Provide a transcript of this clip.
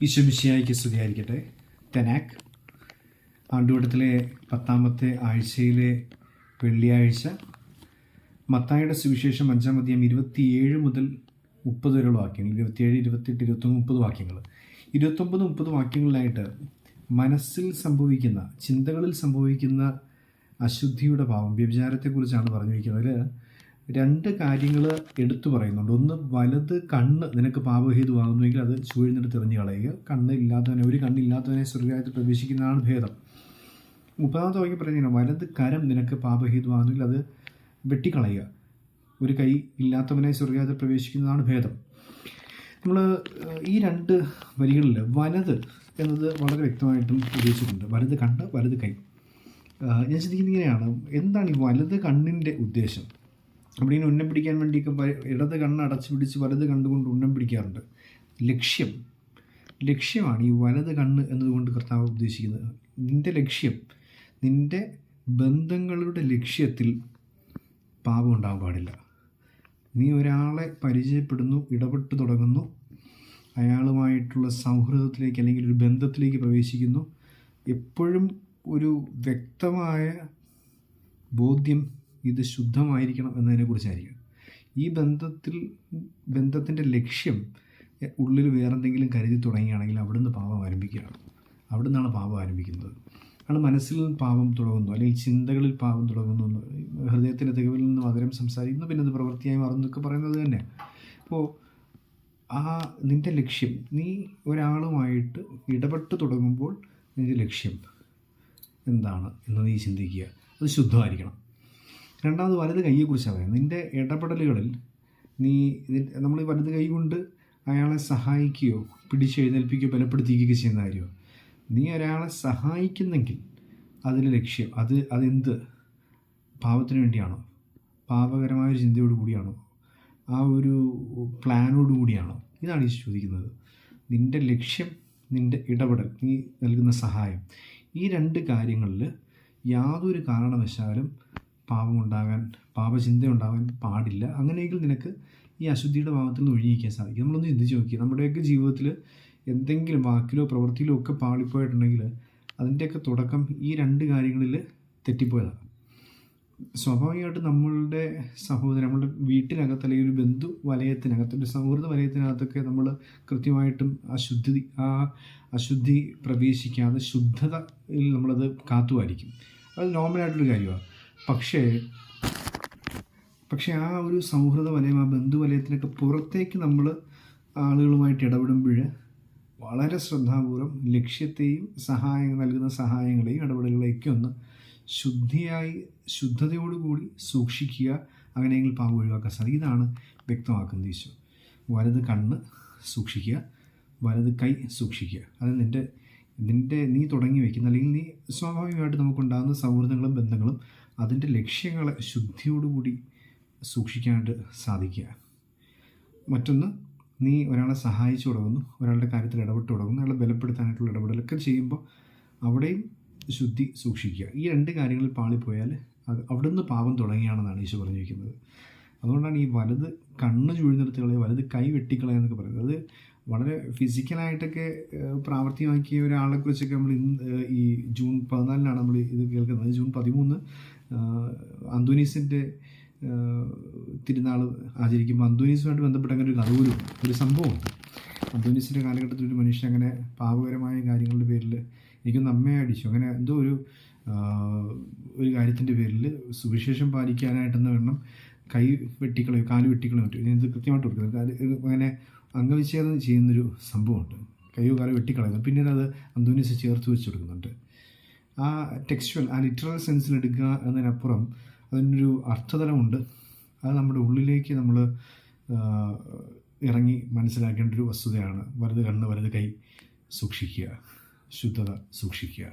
ഈശ്വമിശിയായിക്ക് സ്തുതിയായിരിക്കട്ടെ തെനാക്ക് ആണ്ടുവട്ടത്തിലെ പത്താമത്തെ ആഴ്ചയിലെ വെള്ളിയാഴ്ച മത്തായുടെ സുവിശേഷം അഞ്ചാം അധ്യായം ഇരുപത്തിയേഴ് മുതൽ മുപ്പത് വരെയുള്ള വാക്യങ്ങൾ ഇരുപത്തിയേഴ് ഇരുപത്തെട്ട് ഇരുപത്തൊന്ന് മുപ്പത് വാക്യങ്ങൾ. ഇരുപത്തൊമ്പത് മുപ്പത് വാക്യങ്ങളിലായിട്ട് മനസ്സിൽ സംഭവിക്കുന്ന ചിന്തകളിൽ സംഭവിക്കുന്ന അശുദ്ധിയുടെ ഭാവം വ്യഭിചാരത്തെക്കുറിച്ചാണ് പറഞ്ഞിരിക്കുന്നത്. അതിൽ രണ്ട് കാര്യങ്ങൾ എടുത്തു പറയുന്നുണ്ട്. ഒന്ന് വലത് കണ്ണ് നിനക്ക് പാപഹേതുവാകുന്നുവെങ്കിൽ അത് ചൂഴ്ന്നെടുത്ത് എറിഞ്ഞു കളയുക. കണ്ണ് ഇല്ലാത്തവനെ ഒരു കണ്ണില്ലാത്തവനെ സ്വർഗായത്തിൽ പ്രവേശിക്കുന്നതാണ് ഭേദം. മുപ്പതാമത്തെ വാക്യം പറയുന്നത് വലത് കരം നിനക്ക് പാപഹേതുവാകുന്നുവെങ്കിൽ അത് വെട്ടിക്കളയുക. ഒരു കൈ ഇല്ലാത്തവനെ സ്വർഗായത്തിൽ പ്രവേശിക്കുന്നതാണ് ഭേദം. നമ്മൾ ഈ രണ്ട് വരികളിൽ വലത് എന്നത് വളരെ വ്യക്തമായിട്ടും ഉദ്ദേശിച്ചിട്ടുണ്ട്. വലത് കണ്ണ് വലത് കൈ. ഞാൻ ചിന്തിക്കുന്നത് ഇങ്ങനെയാണ്. എന്താണ് ഈ വലത് കണ്ണിന്റെ ഉദ്ദേശം? ഇങ്ങനെ ഉന്നം പിടിക്കാൻ വേണ്ടിയൊക്കെ ഇടത് കണ്ണ് അടച്ചു പിടിച്ച് വലത് കണ്ടുകൊണ്ട് ഉന്നം പിടിക്കാറുണ്ട്. ലക്ഷ്യം. ലക്ഷ്യമാണ് ഈ വലത് കണ്ണ് എന്നതുകൊണ്ട് കർത്താവ് ഉദ്ദേശിക്കുന്നത്. നിന്റെ ലക്ഷ്യം നിന്റെ ബന്ധങ്ങളുടെ ലക്ഷ്യത്തിൽ പാപം ഉണ്ടാകാൻ പാടില്ല. നീ ഒരാളെ പരിചയപ്പെടുന്നു ഇടപെട്ട് തുടങ്ങുന്നു അയാളുമായിട്ടുള്ള സൗഹൃദത്തിലേക്ക് അല്ലെങ്കിൽ ഒരു ബന്ധത്തിലേക്ക് പ്രവേശിക്കുന്നു. എപ്പോഴും ഒരു വ്യക്തമായ ബോധ്യം ഇത് ശുദ്ധമായിരിക്കണം എന്നതിനെക്കുറിച്ചായിരിക്കും ഈ ബന്ധത്തിൽ ബന്ധത്തിന്റെ ലക്ഷ്യം ഉള്ളിൽ വേറെന്തെങ്കിലും കരുതി തുടങ്ങുകയാണെങ്കിൽ അവിടുന്ന് പാപം ആരംഭിക്കുകയാണ്. അവിടുന്നാണ് പാപം ആരംഭിക്കുന്നത്. ആണ് മനസ്സിൽ പാപം തുടങ്ങുന്നു അല്ലെങ്കിൽ ചിന്തകളിൽ പാപം തുടങ്ങുന്നു ഹൃദയത്തിന്റെ തികവിൽ നിന്ന് മധുരം സംസാരിക്കുന്നു പിന്നെ അത് പ്രവൃത്തിയായി മാറുന്നൊക്കെ പറയുന്നത് തന്നെ. അപ്പോൾ ആ നിന്റെ ലക്ഷ്യം നീ ഒരാളുമായിട്ട് ഇടപെട്ട് തുടങ്ങുമ്പോൾ നിന്റെ ലക്ഷ്യം എന്താണ് എന്ന് നീ ചിന്തിക്കുക. അത് ശുദ്ധമായിരിക്കണം. രണ്ടാമത് വലത് കൈയെക്കുറിച്ചാണ് പറയുന്നത്. നിന്റെ ഇടപെടലുകളിൽ നീ നമ്മൾ വലത് കൈ കൊണ്ട് അയാളെ സഹായിക്കുകയോ പിടിച്ചെഴുന്നേൽപ്പിക്കുകയോ ബലപ്പെടുത്തിക്കുകയോ ചെയ്യുന്ന കാര്യമോ നീ ഒരാളെ സഹായിക്കുന്നെങ്കിൽ അതിന് ലക്ഷ്യം അത് അതെന്ത് പാപത്തിന് വേണ്ടിയാണോ? പാപകരമായ ഒരു ചിന്തയോട് കൂടിയാണോ? ആ ഒരു പ്ലാനോട് കൂടിയാണോ? ഇതാണ് ഈ ചോദിക്കുന്നത്. നിന്റെ ലക്ഷ്യം നിന്റെ ഇടപെടൽ നീ നൽകുന്ന സഹായം ഈ രണ്ട് കാര്യങ്ങളിൽ യാതൊരു കാരണവശാലും പാപമുണ്ടാകാൻ പാപചിന്ത ഉണ്ടാകാൻ പാടില്ല. അങ്ങനെയെങ്കിൽ നിനക്ക് ഈ അശുദ്ധിയുടെ ഭാഗത്തിൽ നിന്ന് ഒഴിഞ്ഞിരിക്കാൻ സാധിക്കും. നമ്മളൊന്ന് ചിന്തിച്ച് നോക്കി നമ്മുടെയൊക്കെ ജീവിതത്തിൽ എന്തെങ്കിലും വാക്കിലോ പ്രവൃത്തിയിലോ ഒക്കെ പാളിപ്പോയിട്ടുണ്ടെങ്കിൽ അതിന്റെയൊക്കെ തുടക്കം ഈ രണ്ട് കാര്യങ്ങളിൽ തെറ്റിപ്പോയതാണ്. സ്വാഭാവികമായിട്ട് നമ്മളുടെ സഹോദരൻ നമ്മളുടെ വീട്ടിനകത്ത് അല്ലെങ്കിൽ ഒരു ബന്ധു വലയത്തിനകത്ത് ഒരു സൗഹൃദ വലയത്തിനകത്തൊക്കെ നമ്മൾ കൃത്യമായിട്ടും അശുദ്ധി ആ അശുദ്ധി പ്രവേശിക്കാതെ ശുദ്ധതയിൽ നമ്മളത് കാത്തുമായിരിക്കും. അത് നോർമലായിട്ടൊരു കാര്യമാണ്. പക്ഷേ പക്ഷേ ആ ഒരു സൗഹൃദ വലയം ആ ബന്ധു വലയത്തിനൊക്കെ പുറത്തേക്ക് നമ്മൾ ആളുകളുമായിട്ട് ഇടപെടുമ്പോൾ വളരെ ശ്രദ്ധാപൂർവം ലക്ഷ്യത്തെയും സഹായം നൽകുന്ന സഹായങ്ങളെയും ഇടപെടലുകളെയൊക്കെ ഒന്ന് ശുദ്ധിയായി ശുദ്ധതയോടുകൂടി സൂക്ഷിക്കുക അങ്ങനെയെങ്കിൽ പാമ്പ് ഒഴിവാക്കാൻ സാധിക്കും. ഇതാണ് വ്യക്തമാക്കുന്നത് ഈശോ. വലത് കണ്ണ് സൂക്ഷിക്കുക വലത് കൈ സൂക്ഷിക്കുക. അത് നിന്റെ നിന്റെ നീ തുടങ്ങി വയ്ക്കുന്ന അല്ലെങ്കിൽ നീ സ്വാഭാവികമായിട്ട് നമുക്കുണ്ടാകുന്ന സൗഹൃദങ്ങളും ബന്ധങ്ങളും അതിന്റെ ലക്ഷ്യങ്ങളെ ശുദ്ധിയോടുകൂടി സൂക്ഷിക്കാനായിട്ട് സാധിക്കുക. മറ്റൊന്ന് നീ ഒരാളെ സഹായിച്ചു തുടങ്ങുന്നു ഒരാളുടെ കാര്യത്തിൽ ഇടപെട്ട് തുടങ്ങുന്നു അയാളെ ബലപ്പെടുത്താനായിട്ടുള്ള ഇടപെടലൊക്കെ ചെയ്യുമ്പോൾ അവിടെയും ശുദ്ധി സൂക്ഷിക്കുക. ഈ രണ്ട് കാര്യങ്ങളിൽ പാളിപ്പോയാൽ അത് അവിടുന്ന് പാപം തുടങ്ങിയാണെന്നാണ് ഈശോ പറഞ്ഞിരിക്കുന്നത്. അതുകൊണ്ടാണ് ഈ വലത് കണ്ണ് ചുഴിഞ്ഞെടുത്ത് കളയുക വലത് കൈ വെട്ടിക്കളയുക എന്നൊക്കെ പറയുന്നത്. അത് വളരെ ഫിസിക്കലായിട്ടൊക്കെ പ്രാവർത്തികമാക്കിയ ഒരാളെക്കുറിച്ചൊക്കെ നമ്മൾ ഇന്ന് ഈ ജൂൺ പതിനാലിനാണ് നമ്മൾ ഇത് കേൾക്കുന്നത്. ജൂൺ പതിമൂന്ന് അന്തോനീസിന്റെ തിരുനാൾ ആചരിക്കുമ്പോൾ അന്തോനീസുമായിട്ട് ബന്ധപ്പെട്ട അങ്ങനെ ഒരു കഥ പോലും ഉണ്ട്. ഒരു സംഭവമുണ്ട്. അന്തോനീസിന്റെ കാലഘട്ടത്തിൽ ഒരു മനുഷ്യൻ അങ്ങനെ പാപകരമായ കാര്യങ്ങളുടെ പേരിൽ എനിക്കൊന്ന് അമ്മയെ അടിച്ചു. അങ്ങനെ എന്തോ ഒരു ഒരു കാര്യത്തിന്റെ പേരിൽ സുവിശേഷം പാലിക്കാനായിട്ടെന്ന വണ്ണം കൈ വെട്ടിക്കളയോ കാൽ വെട്ടിക്കളയോ പറ്റും ഇത് കൃത്യമായിട്ട് കൊടുക്കുന്നത് കാൽ അങ്ങനെ അംഗവിച്ഛേദം ചെയ്യുന്നൊരു സംഭവമുണ്ട്. കൈയോ കാലോ വെട്ടിക്കളയുന്നു. പിന്നീട് അത് അന്തോനീസ് ചേർത്ത് വെച്ച് കൊടുക്കുന്നുണ്ട്. ആ ടെക്സ്ച്വൽ ആ ലിറ്ററൽ സെൻസിൽ എടുക്കുക എന്നതിനപ്പുറം അതിനൊരു അർത്ഥതലമുണ്ട് അത് നമ്മുടെ ഉള്ളിലേക്ക് നമ്മൾ ഇറങ്ങി മനസ്സിലാക്കേണ്ട ഒരു വസ്തുതയാണ്. വലത് കണ്ണ് വലത് കൈ സൂക്ഷിക്കുക. ശുദ്ധത സൂക്ഷിക്കുക.